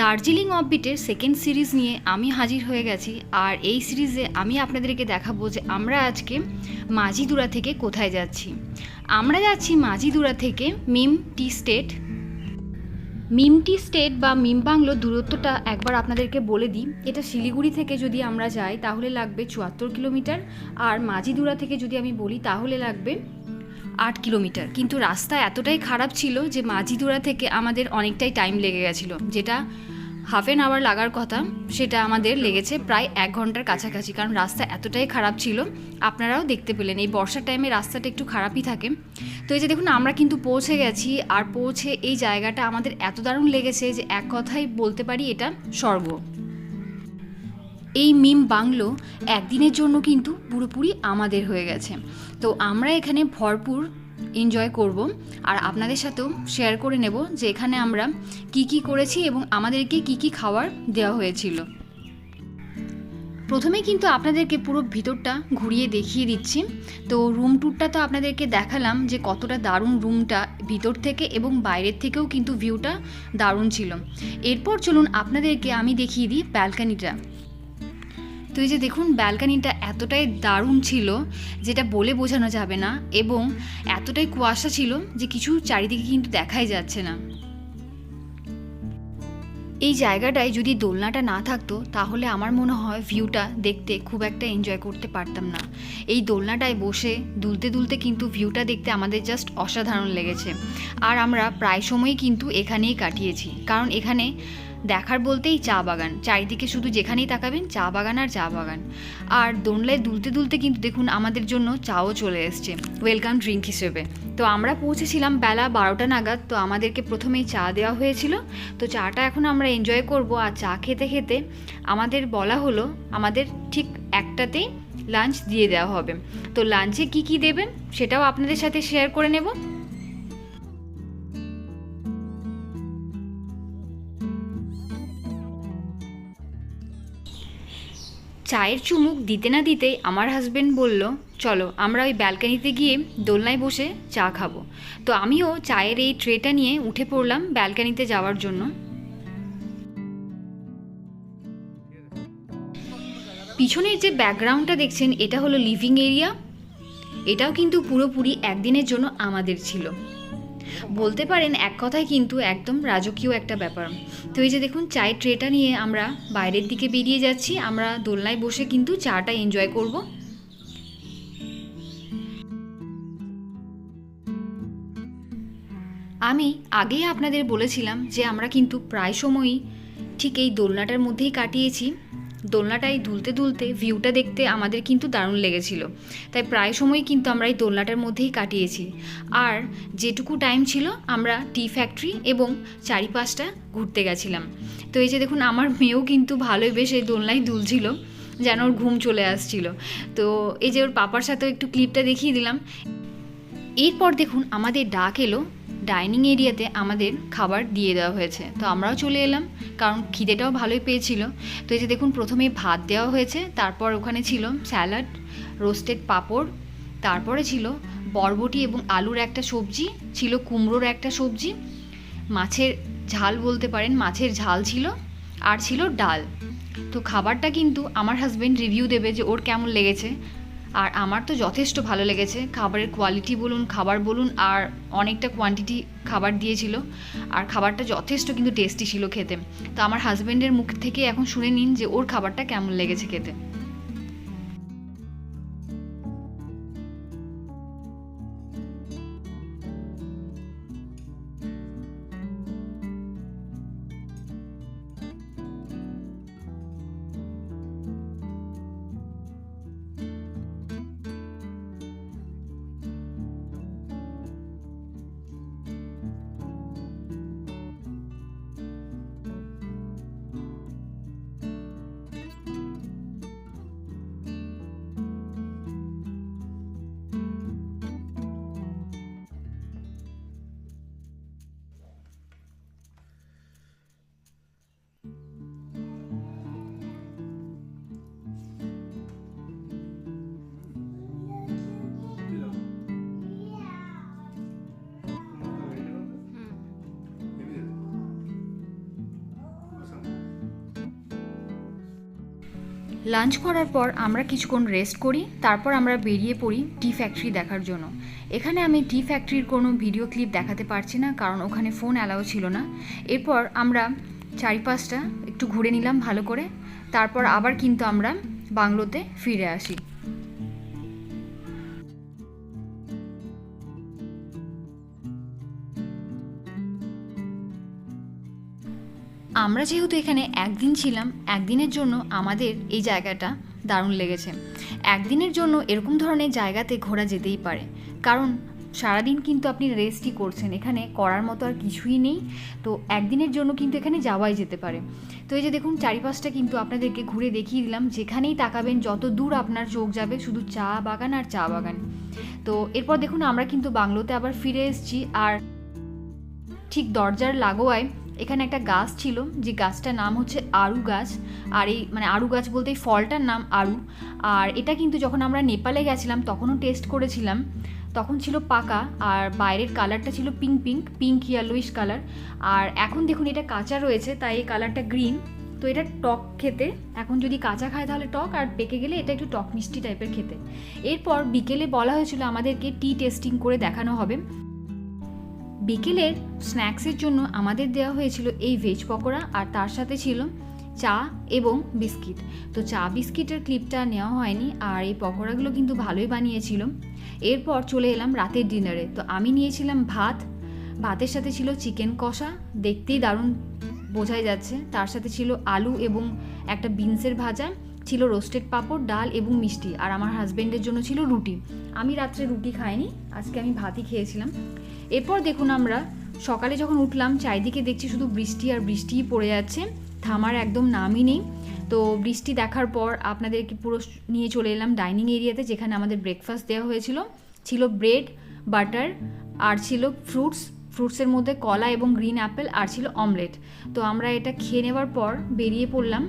Darjeeling অফবিটের second series নিয়ে আমি হাজির হয়ে গেছি। আর এই সিরিজে আমি আপনাদেরকে দেখাবো যে আমরা আজকে মাঝিদুরা থেকে কোথায় যাচ্ছি। আমরা যাচ্ছি মাঝিদুরা থেকে মিম টি স্টেট। মিমটি স্টেট বা মিম বাংলো দূরত্বটা একবার আপনাদেরকে বলে দিই। এটা শিলিগুড়ি থেকে যদি আমরা যাই, তাহলে লাগবে চুয়াত্তর কিলোমিটার। আর মাঝিদুরা থেকে যদি আমি বলি, তাহলে লাগবে আট কিলোমিটার। কিন্তু রাস্তা এতটাই খারাপ ছিল যে মাঝিদুরা থেকে আমাদের অনেকটাই টাইম লেগে গেছিল। যেটা হাফ অ্যান আওয়ার লাগার কথা, সেটা আমাদের লেগেছে প্রায় এক ঘণ্টার কাছাকাছি। কারণ রাস্তা এতটাই খারাপ ছিল, আপনারাও দেখতে পেলেন। এই বর্ষার টাইমে রাস্তাটা একটু খারাপই থাকে। তো এই যে দেখুন, আমরা কিন্তু পৌঁছে গেছি আর পৌঁছে এই জায়গাটা আমাদের এত দারুণ লেগেছে যে এক কথাই বলতে পারি এটা স্বর্গ। এই মিম বাংলো একদিনের জন্য কিন্তু পুরোপুরি আমাদের হয়ে গেছে। তো আমরা এখানে ভরপুর এনজয় করব আর আপনাদের সাথেও শেয়ার করে নেব যে এখানে আমরা কি কি করেছি এবং আমাদেরকে কি কি খাবার দেওয়া হয়েছিল। প্রথমে কিন্তু আপনাদেরকে পুরো ভিতরটা ঘুরিয়ে দেখিয়ে দিচ্ছি। তো রুম ট্যুরটা তো আপনাদেরকে দেখালাম যে কতটা দারুণ রুমটা ভিতর থেকে এবং বাইরের থেকেও কিন্তু ভিউটা দারুণ ছিল। এরপর চলুন আপনাদেরকে আমি দেখিয়ে দিই ব্যালকানিটা তো এই যে দেখুন, ব্যালকানিটা এতটাই দারুণ ছিল যেটা বলে বোঝানো যাবে না এবং এতটাই কুয়াশা ছিল যে কিছু চারিদিকে কিন্তু দেখাই যাচ্ছে না। এই জায়গাটায় যদি দোলনাটা না থাকতো, তাহলে আমার মনে হয় ভিউটা দেখতে খুব একটা এনজয় করতে পারতাম না। এই দোলনাটায় বসে দুলতে দুলতে কিন্তু ভিউটা দেখতে আমাদের জাস্ট অসাধারণ লেগেছে। আর আমরা প্রায় সময়ই কিন্তু এখানেই কাটিয়েছি। কারণ এখানে দেখার বলতেই চা বাগান। চারিদিকে শুধু যেখানেই তাকাবেন, চা বাগান আর চা বাগান। আর দোনলায় দুলতে দুলতে কিন্তু দেখুন আমাদের জন্য চাও চলে এসছে ওয়েলকাম ড্রিঙ্ক হিসেবে। তো আমরা পৌঁছেছিলাম বেলা বারোটা নাগাদ, তো আমাদেরকে প্রথমেই চা দেওয়া হয়েছিল। তো চাটা এখন আমরা এনজয় করব আর চা খেতে খেতে আমাদের বলা হলো, আমাদের ঠিক একটাতেই লাঞ্চ দিয়ে দেওয়া হবে। তো লাঞ্চে কি কি দেবেন সেটাও আপনাদের সাথে শেয়ার করে নেব। চায়ের চুমুক দিতে না দিতেই আমার হাজবেন্ড বলল, চলো, আমরা ওই ব্যালকানিতে গিয়ে দোলনায় বসে চা খাব। তো আমিও চায়ের এই ট্রেটা নিয়ে উঠে পড়লাম ব্যালকানিতে যাওয়ার জন্য। পিছনের যে ব্যাকগ্রাউন্ডটা দেখছেন, এটা হলো লিভিং এরিয়া এটাও কিন্তু পুরোপুরি একদিনের জন্য আমাদের ছিল। বলতে পারেন এক কথায় কিন্তু একদম রাজকীয় একটা ব্যাপার। তো এই যে দেখুন চায়ের ট্রেটা নিয়ে আমরা বাইরের দিকে বেরিয়ে যাচ্ছি, আমরা দোলনায় বসে কিন্তু চাটা এনজয় করব। আমি আগেই আপনাদের বলেছিলাম যে আমরা কিন্তু প্রায় সময়ই ঠিক এই দোলনাটার মধ্যেই কাটিয়েছি। দোলনাটাই দুলতে দুলতে ভিউটা দেখতে আমাদের কিন্তু দারুণ লেগেছিল। তাই প্রায় সময় কিন্তু আমরা এই দোলনাটার মধ্যেই কাটিয়েছি। আর যেটুকু টাইম ছিল, আমরা টি ফ্যাক্টরি এবং চারিপাশটা ঘুরতে গেছিলাম। তো এই যে দেখুন, আমার মেয়েও কিন্তু ভালোই বেশ এই দোলনায় দুলছিল, যেন ওর ঘুম চলে আসছিল। তো এই যে ওর পাপার সাথেও একটু ক্লিপটা দেখিয়ে দিলাম। এরপর দেখুন, আমাদের ডাক এলো ডাইনিং এরিয়াতে আমাদের খাবার দিয়ে দেওয়া হয়েছে। তো আমরাও চলে এলাম, কারণ খিদেটাও ভালোই পেয়েছিল। তো এই যে দেখুন, প্রথমে ভাত দেওয়া হয়েছে, তারপর ওখানে ছিল স্যালাড, রোস্টেড পাঁপড়, তারপরে ছিল বরবটি এবং আলুর একটা সবজি, ছিল কুমড়োর একটা সবজি, মাছের ঝাল বলতে পারেন, মাছের ঝাল ছিল, আর ছিল ডাল। তো খাবারটা কিন্তু আমার হাজব্যান্ড রিভিউ দেবে যে ওর কেমন লেগেছে। আর আমার তো যথেষ্ট ভালো লেগেছে। খাবারের কোয়ালিটি বলুন, খাবার বলুন, আর অনেকটা কোয়ান্টিটি খাবার দিয়েছিল। আর খাবারটা যথেষ্ট কিন্তু টেস্টি ছিল খেতে। তো আমার হাজব্যান্ডের মুখ থেকে এখন শুনে নিন যে ওর খাবারটা কেমন লেগেছে খেতে। লাঞ্চ করার পর আমরা কিছুক্ষণ রেস্ট করি, তারপর আমরা বেরিয়ে পড়ি টি ফ্যাক্টরি দেখার জন্য। এখানে আমি টি ফ্যাক্টরির কোনো ভিডিও ক্লিপ দেখাতে পারছি না, কারণ ওখানে ফোন অ্যালাও ছিল না। এরপর আমরা চারিপাশটা একটু ঘুরে নিলাম ভালো করে, তারপর আবার কিন্তু আমরা বাংলোতে ফিরে আসি। আমরা যেহেতু এখানে একদিন ছিলাম, একদিনের জন্য আমাদের এই জায়গাটা দারুণ লেগেছে। একদিনের জন্য এরকম ধরনের জায়গাতে ঘোরা যেতেই পারে। কারণ সারাদিন কিন্তু আপনি রেস্টই করছেন, এখানে করার মতো আর কিছুই নেই। তো একদিনের জন্য কিন্তু এখানে যাওয়াই যেতে পারে। তো এই যে দেখুন, চারিপাশটা কিন্তু আপনাদেরকে ঘুরে দেখিয়ে দিলাম, যেখানেই তাকাবেন, যত দূর আপনার চোখ যাবে, শুধু চা বাগান আর চা বাগান। তো এরপর দেখুন, আমরা কিন্তু বাংলোতে আবার ফিরে এসেছি, আর ঠিক দরজার লাগোয়ায় এখানে একটা গাছ ছিল, যে গাছটার নাম হচ্ছে আড়ু গাছ। আর এই মানে আড়ু গাছ বলতে এই ফলটার নাম আড়ু আর এটা কিন্তু যখন আমরা নেপালে গেছিলাম, তখনও টেস্ট করেছিলাম। তখন ছিল পাকা, আর বাইরের কালারটা ছিল pink pink pink yellowish colour আর এখন দেখুন এটা কাঁচা রয়েছে, তাই এই কালারটা গ্রিন তো এটা টক খেতে। এখন যদি কাঁচা খায় তাহলে টক, আর পেকে গেলে এটা একটু টক মিষ্টি টাইপের খেতে। এরপর বিকেলে বলা হয়েছিল আমাদেরকে টি টেস্টিং করে দেখানো হবে। বিকেলের স্ন্যাক্সের জন্য আমাদের দেওয়া হয়েছিল এই ভেজ পকোড়া আর তার সাথে ছিল চা এবং বিস্কিট। তো চা বিস্কিটের ক্লিপটা নেওয়া হয়নি আর এই পকোড়াগুলো কিন্তু ভালোই বানিয়েছিল। এরপর চলে এলাম রাতের ডিনারে তো আমি নিয়েছিলাম ভাত, ভাতের সাথে ছিল চিকেন কষা, দেখতেই দারুণ বোঝাই যাচ্ছে। তার সাথে ছিল আলু এবং একটা বিনসের ভাজা, ছিল রোস্টেড পাঁপড়, ডাল এবং মিষ্টি। আর আমার হাজব্যান্ডের জন্য ছিল রুটি। আমি রাত্রে রুটি খাইনি, আজকে আমি ভাতই খেয়েছিলাম। এরপর দেখুন আমরা, সকালে যখন উঠলাম, চারিদিকে দেখছি শুধু বৃষ্টি আর বৃষ্টিই পড়ে যাচ্ছে, থামার একদম নামই নেই। তো বৃষ্টি দেখার পর আপনাদেরকে পুরো নিয়ে চলে এলাম ডাইনিং এরিয়াতে, যেখানে আমাদের ব্রেকফাস্ট দেওয়া হয়েছিল। ছিল ব্রেড, বাটার, আর ছিল ফ্রুটস, ফ্রুটসের মধ্যে কলা এবং গ্রিন অ্যাপেল, আর ছিল অমলেট। তো আমরা এটা খেয়ে নেওয়ার পর বেরিয়ে পড়লাম।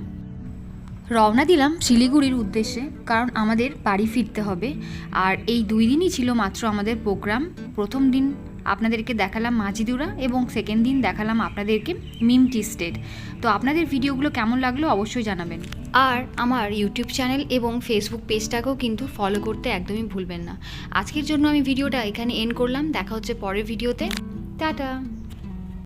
রওনা দিলাম শিলিগুড়ির উদ্দেশ্যে, কারণ আমাদের বাড়ি ফিরতে হবে। আর এই দুই দিনই ছিল মাত্র আমাদের প্রোগ্রাম প্রথম দিন আপনাদেরকে দেখালাম মাঝিদুরা এবং সেকেন্ড দিন দেখালাম আপনাদেরকে মিমটি স্টেট তো আপনাদের ভিডিওগুলো কেমন লাগল অবশ্যই জানাবেন। আর আমার ইউটিউব চ্যানেল এবং ফেসবুক পেজটাকেও কিন্তু ফলো করতে একদমই ভুলবেন না। আজকের জন্য আমি ভিডিওটা এখানে এন্ড করলাম। দেখা হচ্ছে পরের ভিডিওতে। টাটা!